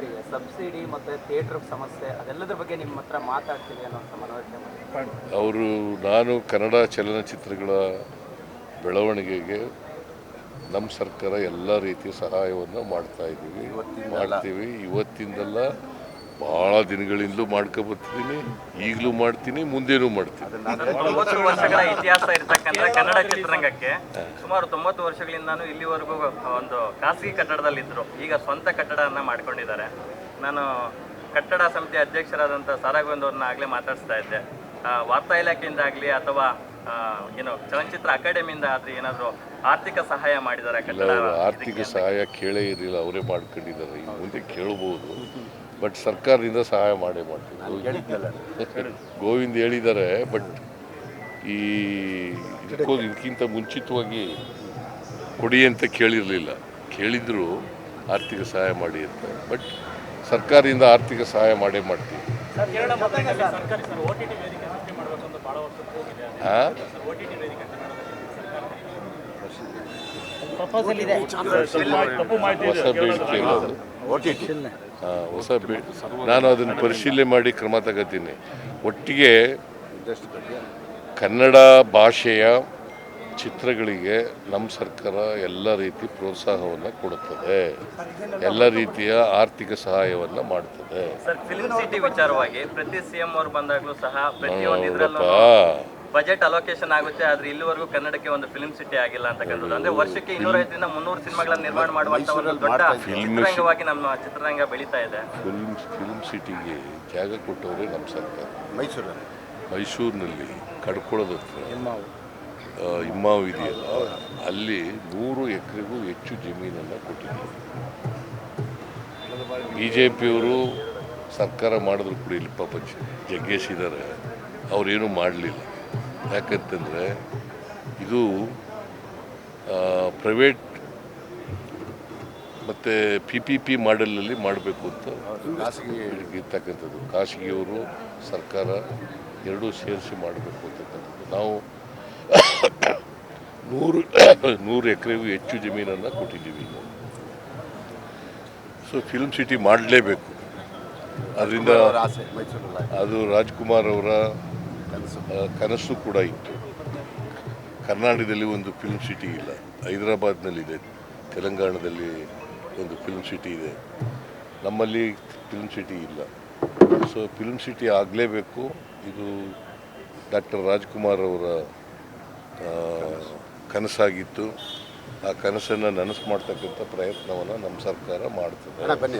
Sir subsidy ಮತ್ತು theatre ಸಮಸ್ಯೆ ಅದೆಲ್ಲದ್ರ ಬಗ್ಗೆ ನಿಮ್ಮ ಹತ್ರ ಮಾತಾಡ್ತೀವಿ ಅನ್ನೋಂಥ ಮನವರಿಕೆ ಅವರು ನಾನು ಕನ್ನಡ ಚಲನಚಿತ್ರಗಳ ಬೆಳವಣಿಗೆಗೆ ನಮ್ಮ ಸರ್ಕಾರ ಎಲ್ಲ ರೀತಿಯ ಸಹಾಯವನ್ನು ಮಾಡ್ತಾ ಇದ್ದೀವಿ. ಮಾಡ್ತೀವಿ. ಇವತ್ತಿಂದಲ್ಲ ಭಾಳ ದಿನಗಳಿಂದಲೂ ಮಾಡ್ಕೊಬರ್ತಿದ್ದೀನಿ ಈಗಲೂ ಮಾಡ್ತೀನಿ ಮುಂದೇನೂ ಮಾಡ್ತೀನಿ. ತೊಂಬತ್ತು ವರ್ಷಗಳ ಇತಿಹಾಸ ಇರ್ತಕ್ಕಂಥ ಕನ್ನಡ ಚಿತ್ರರಂಗಕ್ಕೆ ಸುಮಾರು ತೊಂಬತ್ತು ವರ್ಷಗಳಿಂದಾನು ಇಲ್ಲಿವರೆಗೂ ಒಂದು ಖಾಸಗಿ ಕಟ್ಟಡದಲ್ಲಿದ್ದರು. ಈಗ ಸ್ವಂತ ಕಟ್ಟಡವನ್ನು ಮಾಡ್ಕೊಂಡಿದ್ದಾರೆ. ನಾನು ಕಟ್ಟಡ ಸಮಿತಿ ಅಧ್ಯಕ್ಷರಾದಂಥ ಸಾರಾಗೋವಿಂದವ್ರನ್ನ ಆಗಲೇ ಮಾತಾಡಿಸ್ತಾ ಇದ್ದೆ. ಆ, ವಾರ್ತಾ ಇಲಾಖೆಯಿಂದ ಆಗಲಿ ಅಥವಾ ಏನು ಚಲನಚಿತ್ರ ಅಕಾಡೆಮಿಯಿಂದ ಆದ್ರೆ ಏನಾದರೂ ಆರ್ಥಿಕ ಸಹಾಯ ಮಾಡಿದ್ದಾರೆ ಆರ್ಥಿಕ ಸಹಾಯ ಕೇಳೇ ಇರಲಿಲ್ಲ ಅವರೇ ಮಾಡ್ಕೊಂಡಿದ್ದಾರೆ. ಮುಂದೆ ಕೇಳ್ಬೋದು. ಬಟ್ ಸರ್ಕಾರದಿಂದ ಸಹಾಯ ಮಾಡಿ ಮಾಡ್ತೀವಿ. ಗೋವಿಂದ್ ಹೇಳಿದ್ದಾರೆ ಬಟ್ ಈ ಇದಕ್ಕೋಗಿ ಇದಕ್ಕಿಂತ ಮುಂಚಿತವಾಗಿ ಕೊಡಿ ಅಂತ ಕೇಳಿರಲಿಲ್ಲ. ಕೇಳಿದ್ರು ಆರ್ಥಿಕ ಸಹಾಯ ಮಾಡಿ ಅಂತ. ಬಟ್ ಸರ್ಕಾರದಿಂದ ಆರ್ಥಿಕ ಸಹಾಯ ಮಾಡೇ ಮಾಡ್ತೀವಿ? ಹೊಸ ಬೇಡಿಕೆ ಹೊಸ ಬೇ ನಾನು ಅದನ್ನು ಪರಿಶೀಲನೆ ಮಾಡಿ ಕ್ರಮ ತಗೋತೀನಿ. ಒಟ್ಟಿಗೆ ಕನ್ನಡ ಭಾಷೆಯ ಚಿತ್ರಗಳಿಗೆ ನಮ್ಮ ಸರ್ಕಾರ ಎಲ್ಲ ರೀತಿ ಪ್ರೋತ್ಸಾಹವನ್ನು ಕೊಡುತ್ತದೆ. ಎಲ್ಲ ರೀತಿಯ ಆರ್ಥಿಕ ಸಹಾಯವನ್ನು ಮಾಡ್ತದೆ. ಬಜೆಟ್ ಅಲೋಕೇಶನ್ ಆಗುತ್ತೆ ಆದ್ರೆ ಇಲ್ಲಿವರೆಗೂ ಕನ್ನಡಕ್ಕೆ ಒಂದು ಫಿಲ್ಮ್ ಸಿಟಿ ಆಗಿಲ್ಲ ಅಂತಕ್ಕಂಥದ್ದು. ಅಂದ್ರೆ ವರ್ಷಕ್ಕೆ ಇನ್ನೂರೈದರಿಂದ ಮುನ್ನೂರು ಸಿನಿಮಾಗಳನ್ನ ನಿರ್ಮಾಣ ಮಾಡುವಂತ ಒಂದು ದೊಡ್ಡ ಚಿತ್ರರಂಗವಾಗಿ ನಮ್ಮ ಚಿತ್ರರಂಗ ಬೆಳೀತಾ ಇದೆ. ಫಿಲ್ಮ್ ಫಿಲ್ಮ್ ಸಿಟಿಗೆ ಜಾಗ ಕೊಟ್ಟವರು ನಮ್ಮ ಸರ್ಕಾರ. ಮೈಸೂರಲ್ಲಿ? ಮೈಸೂರಿನಲ್ಲಿ ಕಡ್ಕೊಳ್ಳೋದ ಹತ್ರ. ಆ, ಇದೆಯಲ್ಲ ಅಲ್ಲಿ ನೂರು ಎಕರೆಗೂ ಹೆಚ್ಚು ಜಮೀನನ್ನು ಕೊಟ್ಟಿದ್ದೀವಿ ಬಿ ಜೆ ಪಿಯವರು ಸರ್ಕಾರ ಮಾಡಿದ್ರು ಕೂಡ ಇಲ್ಲಿ ಪಾಪ ಜಗ್ಗೇಶ್ ಇದ್ದಾರೆ ಅವರೇನು ಮಾಡಲಿಲ್ಲ. ಯಾಕಂತಂದರೆ ಇದು ಪ್ರೈವೇಟ್ ಮತ್ತು ಪಿ ಪಿ ಪಿ ಮಾಡೆಲಲ್ಲಿ ಮಾಡಬೇಕು ಅಂತ ಖಾಸಗಿ ಇರ್ತಕ್ಕಂಥದ್ದು. ಖಾಸಗಿಯವರು ಸರ್ಕಾರ ಎರಡೂ ಸೇರಿಸಿ ಮಾಡಬೇಕು ಅಂತಕ್ಕಂಥದ್ದು. ನಾವು ನೂರು ನೂರು ಎಕರೆಗೂ ಹೆಚ್ಚು ಜಮೀನನ್ನು ಕೊಟ್ಟಿದ್ದೀವಿ ಸೊ ಫಿಲ್ಮ್ ಸಿಟಿ ಮಾಡಲೇಬೇಕು. ಅದರಿಂದ ಅದು ರಾಜ್ಕುಮಾರ್ ಅವರ ಕನಸು ಕನಸು ಕೂಡ ಇತ್ತು. ಕರ್ನಾಟಕದಲ್ಲಿ ಒಂದು ಫಿಲ್ಮ್ ಸಿಟಿ ಇಲ್ಲ. ಹೈದರಾಬಾದ್ನಲ್ಲಿದೆ. ತೆಲಂಗಾಣದಲ್ಲಿ ಒಂದು ಫಿಲ್ಮ್ ಸಿಟಿ ಇದೆ. ನಮ್ಮಲ್ಲಿ ಫಿಲ್ಮ್ ಸಿಟಿ ಇಲ್ಲ. ಸೊ ಫಿಲ್ಮ್ ಸಿಟಿ ಆಗಲೇಬೇಕು. ಇದು ಡಾಕ್ಟರ್ ರಾಜ್ಕುಮಾರ್ ಅವರ ಕನಸಾಗಿತ್ತು. ಆ ಕನಸನ್ನು ನನಸು ಮಾಡ್ತಕ್ಕಂಥ ಪ್ರಯತ್ನವನ್ನು ನಮ್ಮ ಸರ್ಕಾರ ಮಾಡ್ತದೆ.